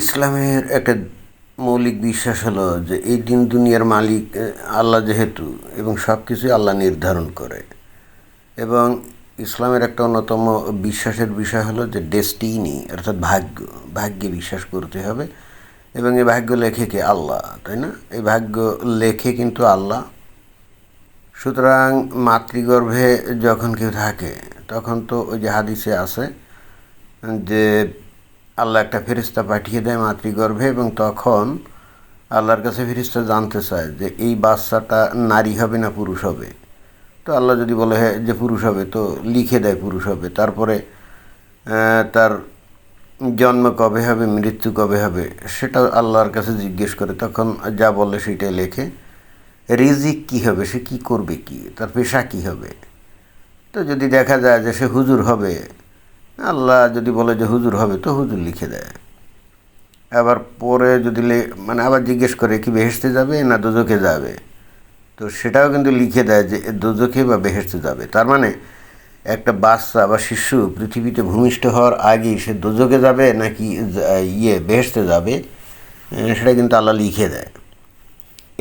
ইসলামের একটা মৌলিক বিশ্বাস হলো যে এই দিন দুনিয়ার মালিক আল্লাহ যেহেতু এবং সব কিছুই আল্লাহ নির্ধারণ করে। এবং ইসলামের একটা অন্যতম বিশ্বাসের বিষয় হলো যে ডেস্টিনি অর্থাৎ ভাগ্য, ভাগ্যে বিশ্বাস করতে হবে। এবং এই ভাগ্য লেখে কে আল্লাহ, তাই না? এই ভাগ্য লেখে কিন্তু আল্লাহ। সুতরাং মাতৃগর্ভে যখন কেউ থাকে, তখন তো ওই যে হাদিসে আছে যে আল্লাহ একটা ফেরিস্তা পাঠিয়ে দেয় মাতৃগর্ভে এবং তখন আল্লাহর কাছে ফেরিস্তা জানতে চায় যে এই বাচ্চাটা নারী হবে না পুরুষ হবে। তো আল্লাহ যদি বলে হ্যাঁ যে পুরুষ হবে, তো লিখে দেয় পুরুষ হবে। তারপরে তার জন্ম কবে হবে, মৃত্যু কবে হবে, সেটা আল্লাহর কাছে জিজ্ঞেস করে। তখন যা বলে সেটাই লেখে। রিজিক কি হবে? সে কি করবে কি? তার পেশা কি হবে? তো যদি দেখা যায় যে সে হুজুর হবে আল্লাহ যদি বলে যে হুজুর হবে, তো হুজুর লিখে দেয়। আবার পরে যদি মানে আবার জিজ্ঞেস করে কি বেহেসতে যাবে না দোজকে যাবে? তো সেটাও কিন্তু লিখে দেয় যে দোজকে বা বেহেসতে যাবে। তার মানে একটা বাচ্চা বা শিশু পৃথিবীতে ভূমিষ্ঠ হওয়ার আগেই সে দোজকে যাবে নাকি ইয়ে বেহেসতে যাবে সেটা কিন্তু আল্লাহ লিখে দেয়।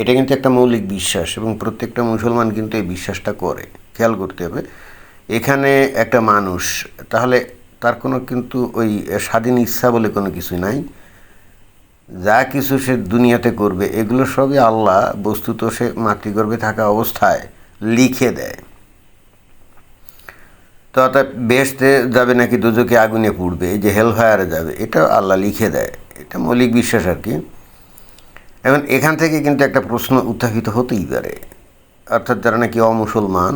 এটা কিন্তু একটা মৌলিক বিশ্বাস এবং প্রত্যেকটা মুসলমান কিন্তু এই বিশ্বাসটা করে। খেয়াল করতে হবে, এখানে একটা মানুষ, তাহলে তার কোনো কিন্তু ওই স্বাধীন ইচ্ছা বলে কোনো কিছু নাই। যা কিছু সে দুনিয়াতে করবে, এগুলো সবই আল্লাহ বস্তুত সে মাতৃগর্ভে থাকা অবস্থায় লিখে দেয়। তো অর্থাৎ বেসতে যাবে নাকি দুজকে আগুনে পুড়বে, এই যে হেল ফায়ারে যাবে, এটা আল্লাহ লিখে দেয়। এটা মৌলিক বিশ্বাস আর কি। এখন এখান থেকে কিন্তু একটা প্রশ্ন উত্থাপিত হতেই পারে। অর্থাৎ যারা নাকি অমুসলমান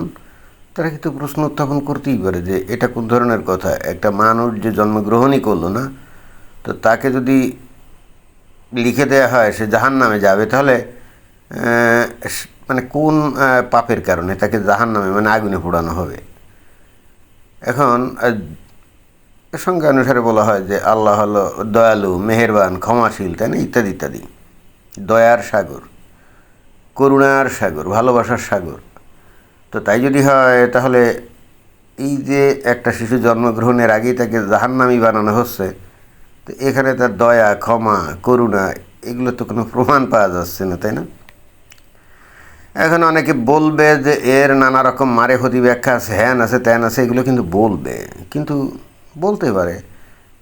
তারা কিন্তু প্রশ্ন উত্থাপন করতেই পারে যে এটা কোন ধরনের কথা? একটা মানুষ যে জন্মগ্রহণই করল না, তো তাকে যদি লিখে দেওয়া হয় সে জাহান নামে যাবে, তাহলে মানে কোন পাপের কারণে তাকে জাহান নামে মানে আগুনে পোড়ানো হবে? এখন সঙ্গে অনুসারে বলা হয় যে আল্লাহ হলো দয়ালু, মেহেরবান, ক্ষমাশীল, তাই না? ইত্যাদি ইত্যাদি। দয়ার সাগর, করুণার সাগর, ভালোবাসার সাগর। তো তাই যদি হয়, তাহলে এই যে একটা শিশু জন্মগ্রহণের আগেই তাকে জাহান্নামি বানানো হচ্ছে, তো এখানে তার দয়া, ক্ষমা, করুণা, এগুলো তো কোনো প্রমাণ পাওয়া যাচ্ছে না, তাই না? এখন অনেকে বলবে যে এর নানা রকম মারে হতি ব্যাখ্যা আছে, হ্যান আছে, ত্যান আছে, এগুলো কিন্তু বলবে, কিন্তু বলতে পারে।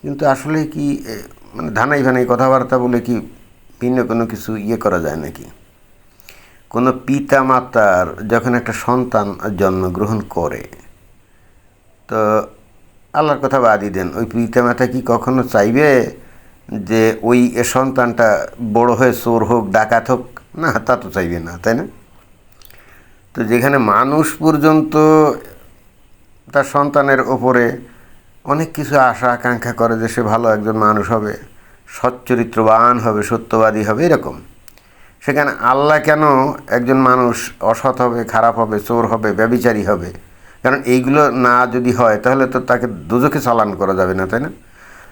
কিন্তু আসলে কি মানে ধানাই ভানাই কথাবার্তা বলে কি ভিন্ন কোনো কিছু ইয়ে করা যায় নাকি? কোনো পিতা মাতার যখন একটা সন্তান জন্মগ্রহণ করে, তো আল্লাহর কথা বাদই দেন, ওই পিতা মাতা কি কখনো চাইবে যে ওই সন্তানটা বড় হয়ে চোর হোক, ডাকাত হোক? না, তা তো চাইবে না, তাই না? তো যেখানে মানুষ পর্যন্ত তার সন্তানের ওপরে অনেক কিছু আশা, আকাঙ্ক্ষা করে যে সে ভালো একজন মানুষ হবে, সচ্চরিত্রবান হবে, সত্যবাদী হবে, এরকম। সেখানে আল্লাহ কেন একজন মানুষ অসৎ হবে, খারাপ হবে, চোর হবে ব্যবিচারী হবে? কারণ এইগুলো না যদি হয়, তাহলে তো তাকে দুজকে চালান করা যাবে না, তাই না?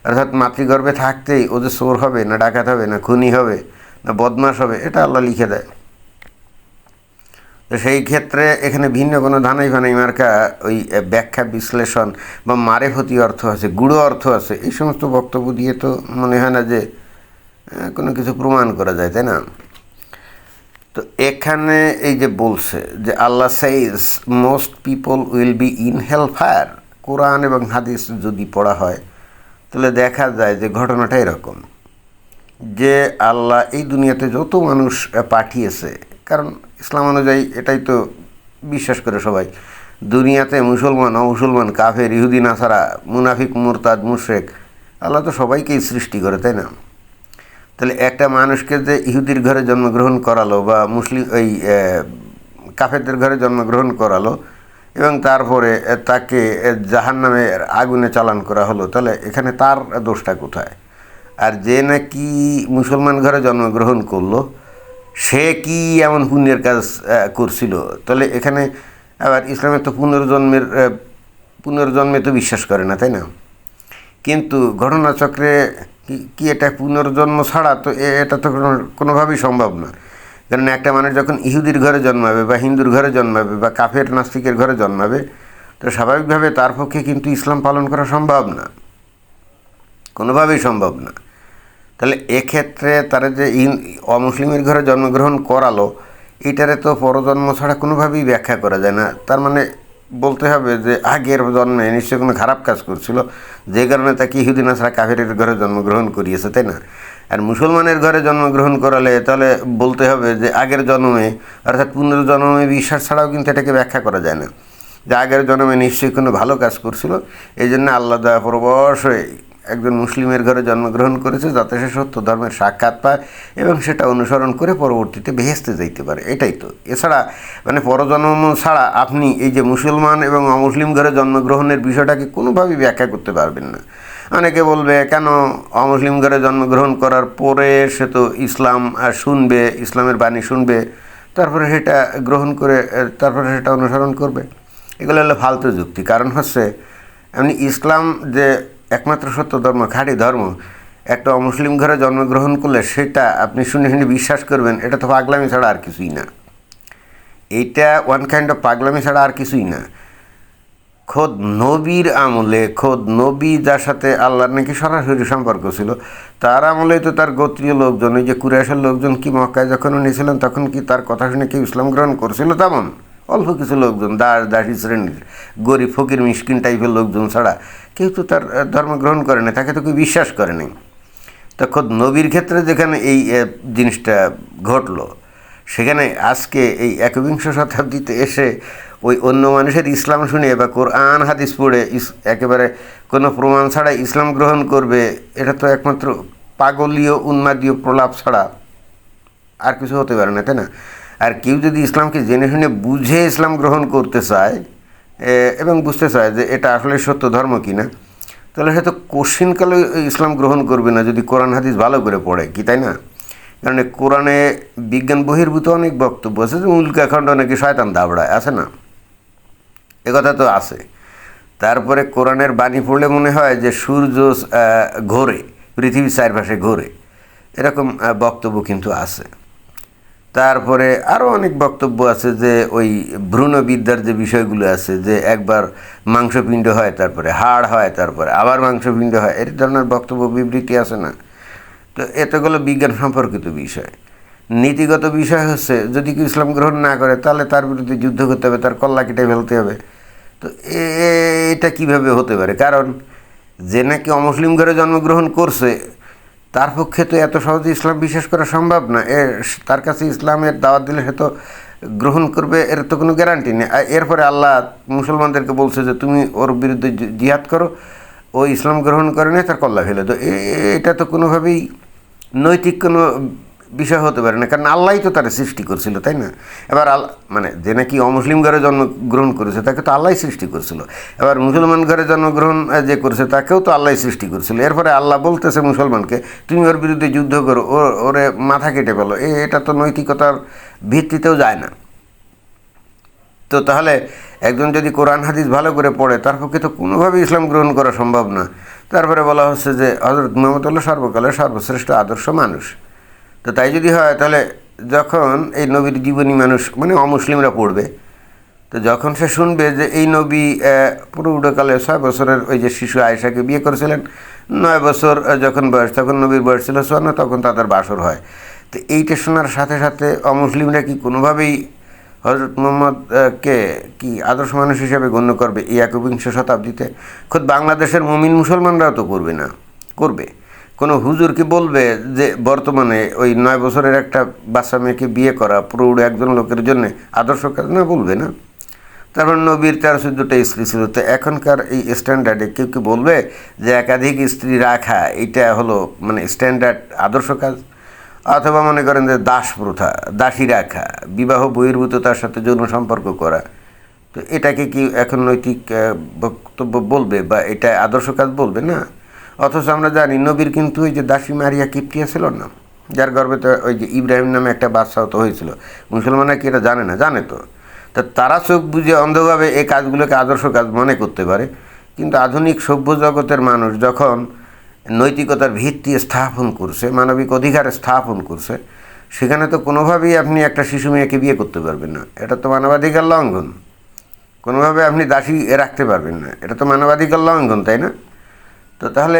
অর্থাৎ মাতৃগর্ভে থাকতেই ও যে চোর হবে, না ডাকাত হবে, না খুনি হবে, না বদমাস হবে, এটা আল্লাহ লিখে দেয়। তো সেই ক্ষেত্রে এখানে ভিন্ন কোনো ধানাই ফানাই মার্কা ওই ব্যাখ্যা, বিশ্লেষণ বা মারেফতি অর্থ আছে, গুঁড়ো অর্থ আছে, এই সমস্ত বক্তব্য দিয়ে তো মনে হয় না যে কোনো কিছু প্রমাণ করা যায়, তাই না? তো এখানে এই যে বলছে যে Allah says most people will be in hell fire কোরআন এবং হাদিস যদি পড়া হয়, তাহলে দেখা যায় যে ঘটনাটা এরকম যে আল্লাহ এই দুনিয়াতে যত মানুষ পাঠিয়েছে, কারণ ইসলাম অনুযায়ী এটাই তো বিশ্বাস করে সবাই, দুনিয়াতে মুসলমান, অমুসলমান, কাফের, ইহুদি, নাসারা, মুনাফিক, মুরতাদ মুশেক আল্লাহ তো সবাইকেই সৃষ্টি করে, তাই না? তাহলে একটা মানুষকে যে ইহুদির ঘরে জন্মগ্রহণ করালো বা মুসলিম ওই কাফেরদের ঘরে জন্মগ্রহণ করালো এবং তারপরে তাকে জাহান নামে আগুনে চালান করা হলো, তাহলে এখানে তার দোষটা কোথায়? আর যে নাকি মুসলমান ঘরে জন্মগ্রহণ করল, সে কি এমন পুণ্যের কাজ করছিল? তাহলে এখানে আবার ইসলামের তো পুনর্জন্মের পুনর্জন্মে তো বিশ্বাস করে না, তাই না? কিন্তু ঘটনাচক্রে কি এটা পুনর্জন্ম ছাড়া তো এটা তো কোনো, কোনোভাবেই সম্ভব না। কারণ একটা মানুষ যখন ইহুদির ঘরে জন্মাবে বা হিন্দুর ঘরে জন্মাবে বা কাফের নাস্তিকের ঘরে জন্মাবে, তো স্বাভাবিকভাবে তার পক্ষে কিন্তু ইসলাম পালন করা সম্ভব না। কোনোভাবেই সম্ভব না। তাহলে এক্ষেত্রে তারা যে অমুসলিমের ঘরে জন্মগ্রহণ করালো, এটারে তো পরজন্ম ছাড়া কোনোভাবেই ব্যাখ্যা করা যায় না। তার মানে বলতে হবে যে আগের জন্মে নিশ্চয়ই কোনো খারাপ কাজ করছিল। যে কারণে তাকে ইহুদিন আসরা কাফের ঘরে জন্মগ্রহণ করিয়েছে, তাই না? আর মুসলমানের ঘরে জন্মগ্রহণ করালে তাহলে বলতে হবে যে আগের জন্মে, অর্থাৎ পুনর্জন্মে বিশ্বাস ছাড়াও কিন্তু এটাকে ব্যাখ্যা করা যায় না। যে আগের জন্মে নিশ্চয়ই কোনো ভালো কাজ করছিল, এই জন্য আল্লাহ দয়া পরবশ হয়ে একজন মুসলিমের ঘরে জন্মগ্রহণ করেছে, যাতে সে সত্য ধর্মের সাক্ষাৎ পায় এবং সেটা অনুসরণ করে পরবর্তীতে বেহেস্তে যাইতে পারে। এটাই তো। এছাড়া মানে পরজন্ম ছাড়া আপনি এই যে মুসলমান এবং অমুসলিম ঘরে জন্মগ্রহণের বিষয়টাকে কোনোভাবেই ব্যাখ্যা করতে পারবেন না। অনেকে বলবে, কেন অমুসলিম ঘরে জন্মগ্রহণ করার পরে সে তো ইসলাম শুনবে, ইসলামের বাণী শুনবে, তারপরে সেটা গ্রহণ করে তারপরে সেটা অনুসরণ করবে। এগুলো হলো ফালতু যুক্তি। কারণ হচ্ছে, এমনি ইসলাম যে একমাত্র সত্য ধর্ম, খাঁটি ধর্ম। একটা অমুসলিম ঘরে জন্মগ্রহণ করলে সেটা আপনি শুনে শুনে বিশ্বাস করবেন, এটা তো পাগলামি ছাড়া আর কিছুই না। এইটা ওয়ান কাইন্ড অফ পাগলামি ছাড়া আর কিছুই না। খোদ নবীর আমলে, খোদ নবী যার সাথে আল্লাহর নাকি সরাসরি সম্পর্ক ছিল, তার আমলে তো তার গোত্রীয় লোকজন, ওই যে কুরাইশের লোকজন কি মক্কায় যখন উনি ছিলেন, তখন কি তার কথা শুনে কেউ ইসলাম গ্রহণ করছিল তেমন? অল্প কিছু লোকজন, দাস দাসী শ্রেণির, গরিব ফকির মিসকিন টাইপের লোকজন ছাড়া। কেউ তো তার ধর্ম গ্রহণ করে না তাকে তো কেউ বিশ্বাস করে নাই। তো খোদ নবীর ক্ষেত্রে যেখানে এই জিনিসটা ঘটলো, সেখানে আজকে এই একবিংশ শতাব্দীতে এসে ওই অন্য মানুষের ইসলাম শুনে বা কোরআন হাদিস পড়ে একেবারে কোনো প্রমাণ ছাড়া ইসলাম গ্রহণ করবে, এটা তো একমাত্র পাগলীয়, উন্মাদীয় প্রলাপ ছাড়া আর কিছু হতে পারে না, তাই না? আর কেউ যদি ইসলামকে জেনে শুনে বুঝে ইসলাম গ্রহণ করতে চায় এবং বুঝতে চায় যে এটা আসলে সত্য ধর্ম কি না তাহলে হয়তো তো কোশ্চিনকালে ইসলাম গ্রহণ করবে না যদি কোরআন হাদিস ভালো করে পড়ে, কি তাই না? কারণ কোরআনে বিজ্ঞান বহির্ভূত অনেক বক্তব্য আছে যে উল্কাখণ্ড নাকি শয়তান দাবড়ায়, আছে না? এ কথা তো আছে। তারপরে কোরআনের বাণী পড়লে মনে হয় যে সূর্য ঘোরে, পৃথিবীর চারপাশে ঘোরে। এরকম বক্তব্য কিন্তু আছে। তারপরে আরও অনেক বক্তব্য আছে যে ওই ভ্রূণবিদ্যার যে বিষয়গুলো আছে, যে একবার মাংসপিণ্ড হয়, তারপরে হাড় হয়, তারপরে আবার মাংসপিণ্ড হয় এর ধরনের বক্তব্য বিবৃতি আছে না? তো এতগুলো বিজ্ঞান সম্পর্কিত বিষয়। নীতিগত বিষয় হচ্ছে, যদি কেউ ইসলাম গ্রহণ না করে, তাহলে তার বিরুদ্ধে যুদ্ধ করতে হবে, তার কল্লা কেটে ফেলতে হবে। তো এটা কীভাবে হতে পারে? কারণ যে নাকি অমুসলিম ঘরে জন্মগ্রহণ করছে তার পক্ষে তো এত সহজে ইসলাম বিশ্বাস করা সম্ভব না। এ, তার কাছে ইসলামের দাওয়াত দিলে সে তো গ্রহণ করবে, এর তো কোনো গ্যারান্টি নেই। আর এরপরে আল্লাহ মুসলমানদেরকে বলছে যে, তুমি ওর বিরুদ্ধে জিহাদ করো। ও ইসলাম গ্রহণ করে নেয় তার কল্লা ফেলে তো এটা তো কোনোভাবেই নৈতিক কোনো বিষয় হতে পারে না, কারণ আল্লাহই তো তারা সৃষ্টি করছিল, তাই না? এবার আল মানে যে নাকি অমুসলিম ঘরে জন্মগ্রহণ করেছে, তাকে তো আল্লাহই সৃষ্টি করছিল। এবার মুসলমান ঘরে জন্মগ্রহণ যে করেছে, তাকেও তো আল্লাহ সৃষ্টি করছিল। এরপরে আল্লাহ বলতেছে মুসলমানকে, তুমি ওর বিরুদ্ধে যুদ্ধ করো, ও, ওরে মাথা কেটে ফেলো। এ, এটা তো নৈতিকতার ভিত্তিতেও যায় না। তো তাহলে একজন যদি কোরআন, হাদিস ভালো করে পড়ে, তার পক্ষে তো কোনোভাবে ইসলাম গ্রহণ করা সম্ভব না। তারপরে বলা হচ্ছে যে হজরত মোহাম্মদ আল্লাহ সর্বকালের সর্বশ্রেষ্ঠ আদর্শ মানুষ। তো তাই যদি হয়, তাহলে যখন এই নবীর জীবনী মানুষ মানে অমুসলিমরা পড়বে, তো যখন সে শুনবে যে এই নবী পুরোকালে ছয় বছরের ওই যে শিশু আয়েশাকে বিয়ে করেছিলেন, নয় বছর যখন বয়স, তখন নবীর বয়স ছিল চুয়ান্ন, তখন তাদের বাসর হয়। তো এইটা শোনার সাথে সাথে অমুসলিমরা কি কোনোভাবেই হজরত মোহাম্মদকে কি আদর্শ মানুষ হিসেবে গণ্য করবে এই একবিংশ শতাব্দীতে? খোদ বাংলাদেশের মমিন মুসলমানরাও তো করবে না, করবে। কোনো হুজুর কি বলবে যে বর্তমানে ওই নয় বছরের একটা বাচ্চা মেয়েকে বিয়ে করা প্রৌঢ় একজন লোকের জন্য আদর্শ কাজ? না, বলবে না। তারপর নবীর তেরো চোদ্দোটা স্ত্রী ছিল। তো এখনকার এই স্ট্যান্ডার্ডে কেউ কি বলবে যে একাধিক স্ত্রী রাখা, এটা হলো মানে স্ট্যান্ডার্ড আদর্শ কাজ? অথবা মনে করেন যে দাস প্রথা, দাসী রাখা, বিবাহ বহির্ভূততার সাথে যৌন সম্পর্ক করা। তো এটাকে কি এখন নৈতিক বক্তব্য বলবে বা এটা আদর্শ কাজ বলবে? না। অথচ আমরা জানি নবীর কিন্তু ওই যে দাসী মারিয়া কিপ্টিয়া ছিল না, যার গর্ভে তো ওই যে ইব্রাহিম নামে একটা বাচ্চাও তো হয়েছিল। মুসলমানরা কি এটা জানে না? জানে তো। তা তারা চোখ বুঝে অন্ধভাবে এই কাজগুলোকে আদর্শ কাজ মনে করতে পারে। কিন্তু আধুনিক সভ্য জগতের মানুষ যখন নৈতিকতার ভিত্তি স্থাপন করছে, মানবিক অধিকার স্থাপন করছে, সেখানে তো কোনোভাবেই আপনি একটা শিশু মেয়েকে বিয়ে করতে পারবেন না। এটা তো মানবাধিকার লঙ্ঘন। কোনোভাবে আপনি দাসী রাখতে পারবেন না। এটা তো মানবাধিকার লঙ্ঘন, তাই না? তো তাহলে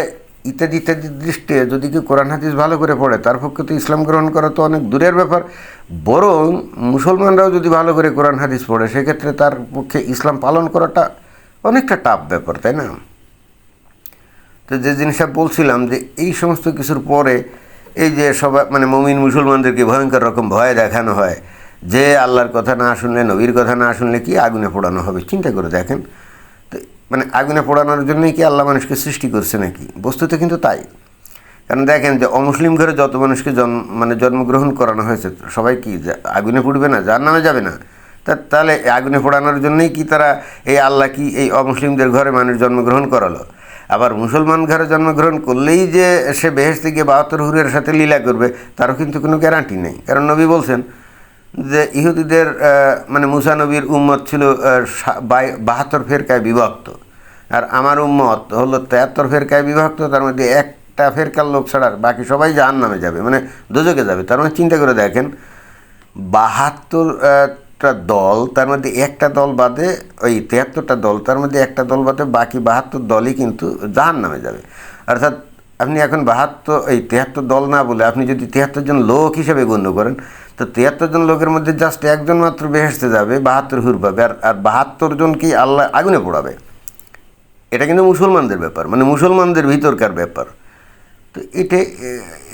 ইত্যাদি ইত্যাদি দৃষ্টিতে যদি কেউ কোরআন হাদিস ভালো করে পড়ে, তার পক্ষে তো ইসলাম গ্রহণ করা তো অনেক দূরের ব্যাপার। বরং মুসলমানরাও যদি ভালো করে কোরআন হাদিস পড়ে, সেক্ষেত্রে তার পক্ষে ইসলাম পালন করাটা অনেকটা টাফ ব্যাপার, তাই না? তো যে জিনিসটা বলছিলাম যে এই সমস্ত কিছুর পরে এই যে সবাই মানে মমিন মুসলমানদেরকে ভয়ঙ্কর রকম ভয় দেখানো হয়, যে আল্লাহর কথা না শুনলে, নবীর কথা না শুনলে কি আগুনে পোড়ানো হবে? চিন্তা করে দেখেন। মানে আগুনে পোড়ানোর জন্যই কি আল্লাহ মানুষকে সৃষ্টি করছে নাকি? বস্তুতে কিন্তু তাই। কারণ দেখেন যে অমুসলিম ঘরে যত মানুষকে জন্ম মানে জন্মগ্রহণ করানো হয়েছে, সবাই কি আগুনে পুড়বে না যার নামে যাবে না? তা, তাহলে আগুনে পোড়ানোর জন্যই কি তারা এই আল্লাহ কি এই অমুসলিমদের ঘরে মানুষ জন্মগ্রহণ করালো? আবার মুসলমান ঘরে জন্মগ্রহণ করলেই যে সে বেহেস থেকে বাহাত্তর হুরের সাথে লীলা করবে, তারও কিন্তু কোনো গ্যারান্টি নেই। কারণ নবী বলছেন যে ইহুদিদের মানে মুসানবীর উম্মত ছিল বাহাত্তর ফেরকায় বিভক্ত। আর আমার উম্মত হলো তেহাত্তর ফেরকায় বিভক্ত, তার মধ্যে একটা ফেরকার লোক ছাড়ার বাকি সবাই জাহান নামে যাবে মানে দুজকে যাবে। তার মানে চিন্তা করে দেখেন, বাহাত্তরটা দল, তার মধ্যে একটা দল বাদে ওই তেহাত্তরটা দল, তার মধ্যে একটা দল বাদে বাকি বাহাত্তর দলই কিন্তু জাহান নামে যাবে। অর্থাৎ আপনি এখন বাহাত্তর, এই তেহাত্তর দল না বলে আপনি যদি তেহাত্তর জন লোক হিসেবে গণ্য করেন তো তিয়াত্তর জন লোকের মধ্যে জাস্ট একজন মাত্র বেহেসতে যাবে, বাহাত্তর হুর পাবে। আর আর বাহাত্তর জনকেই আল্লাহ আগুনে পোড়াবে? এটা কিন্তু মুসলমানদের ব্যাপার মানে মুসলমানদের ভিতরকার ব্যাপার। তো এটা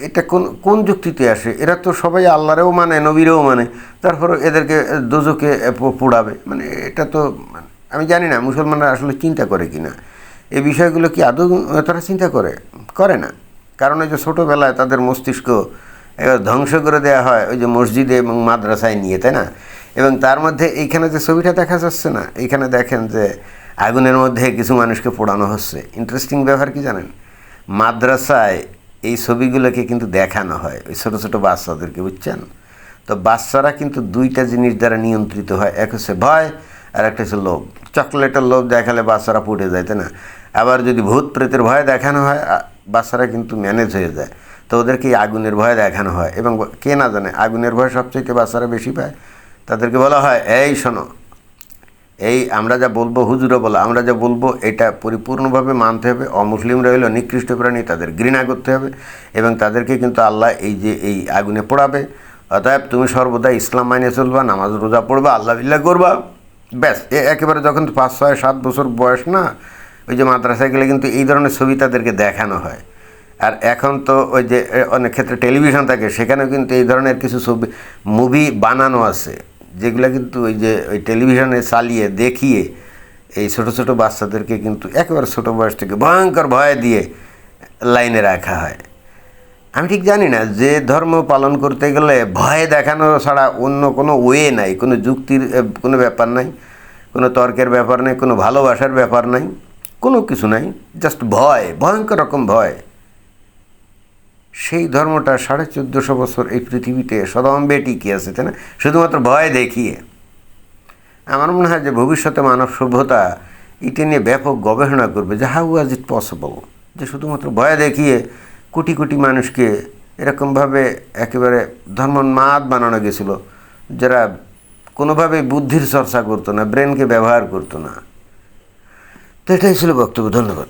এটা কোন কোন যুক্তিতে আসে? এরা তো সবাই আল্লাহরেও মানে নবীরেও মানে। তারপর এদেরকে, দোজকে পোড়াবে। মানে এটা তো, আমি জানি না, মুসলমানরা আসলে চিন্তা করে কি না এই বিষয়গুলো কি আদৌ, তারা চিন্তা করে করে না। কারণ ওই যে ছোটোবেলায় তাদের মস্তিষ্ক এবার ধ্বংস করে দেওয়া হয় ওই যে মসজিদে এবং মাদ্রাসায় নিয়ে, তাই না? এবং তার মধ্যে এইখানে যে ছবিটা দেখা যাচ্ছে না, এইখানে দেখেন যে আগুনের মধ্যে কিছু মানুষকে পোড়ানো হচ্ছে। ইন্টারেস্টিং ব্যাপার কি জানেন? মাদ্রাসায় এই ছবিগুলোকে কিন্তু দেখানো হয়, ওই ছোটো ছোটো বাচ্চাদেরকে, বুঝছেন? তো বাচ্চারা কিন্তু দুইটা জিনিস দ্বারা নিয়ন্ত্রিত হয়, এক হচ্ছে ভয় আর একটা হচ্ছে লোভ। চকলেটের লোভ দেখালে বাচ্চারা ফুটে যায়, তাই না? আবার যদি ভূত প্রেতের ভয় দেখানো হয় বাচ্চারা কিন্তু ম্যানেজ হয়ে যায়। তো ওদেরকে আগুনের ভয় দেখানো হয় এবং কে না জানে আগুনের ভয় সবচেয়ে বাচ্চারা বেশি পায়? তাদেরকে বলা হয়, এই শোনো, এই আমরা যা বলব হুজুরা বলো, আমরা যা বলব এটা পরিপূর্ণভাবে মানতে হবে, অমুসলিমরা হলো নিকৃষ্ট প্রাণী, তাদের ঘৃণা করতে হবে এবং তাদেরকে কিন্তু আল্লাহ এই যে, এই আগুনে পোড়াবে। অতএব তুমি সর্বদা ইসলাম মাইনে চলবা, নামাজ রোজা পড়বা, আল্লাহ বিল্লাহ করবা, ব্যাস। এ একেবারে যখন পাঁচ, ছয়, সাত বছর বয়স না, ওই যে মাদ্রাসায় গেলে কিন্তু এই ধরনের ছবি তাদেরকে দেখানো হয়। আর এখন তো ওই যে অনেক ক্ষেত্রে টেলিভিশন থাকে, সেখানেও কিন্তু এই ধরনের কিছু ছবি মুভি বানানো আছে, যেগুলো কিন্তু ওই যে, ওই টেলিভিশনে চালিয়ে দেখিয়ে এই ছোট ছোট বাচ্চাদেরকে কিন্তু একেবারে ছোট বয়স থেকে ভয়ঙ্কর ভয় দিয়ে লাইনে রাখা হয়। আমি ঠিক জানি না, যে ধর্ম পালন করতে গেলে ভয় দেখানো ছাড়া অন্য কোনো ওয়ে নাই, কোনো যুক্তির কোনো ব্যাপার নাই, কোনো তর্কের ব্যাপার নেই, কোনো ভালোবাসার ব্যাপার নাই, কোনো কিছু নাই জাস্ট ভয়, ভয়ঙ্কর রকম ভয়। সেই ধর্মটা সাড়ে চোদ্দোশো বছর এই পৃথিবীতে সদম্বে টিকে আছে, তাই না? শুধুমাত্র ভয় দেখিয়ে। আমার মনে হয় যে ভবিষ্যতে মানব সভ্যতা এটা নিয়ে ব্যাপক গবেষণা করবে যে হাউ ওয়াজ ইট পসিবল যে শুধুমাত্র ভয় দেখিয়ে কোটি কোটি মানুষকে এরকমভাবে একেবারে ধর্মোন্মাদ বানানো গেছিল, যারা কোনোভাবেই বুদ্ধির চর্চা করতো না, ব্রেনকে ব্যবহার করতো না। তো এটাই ছিল বক্তব্য, ধন্যবাদ।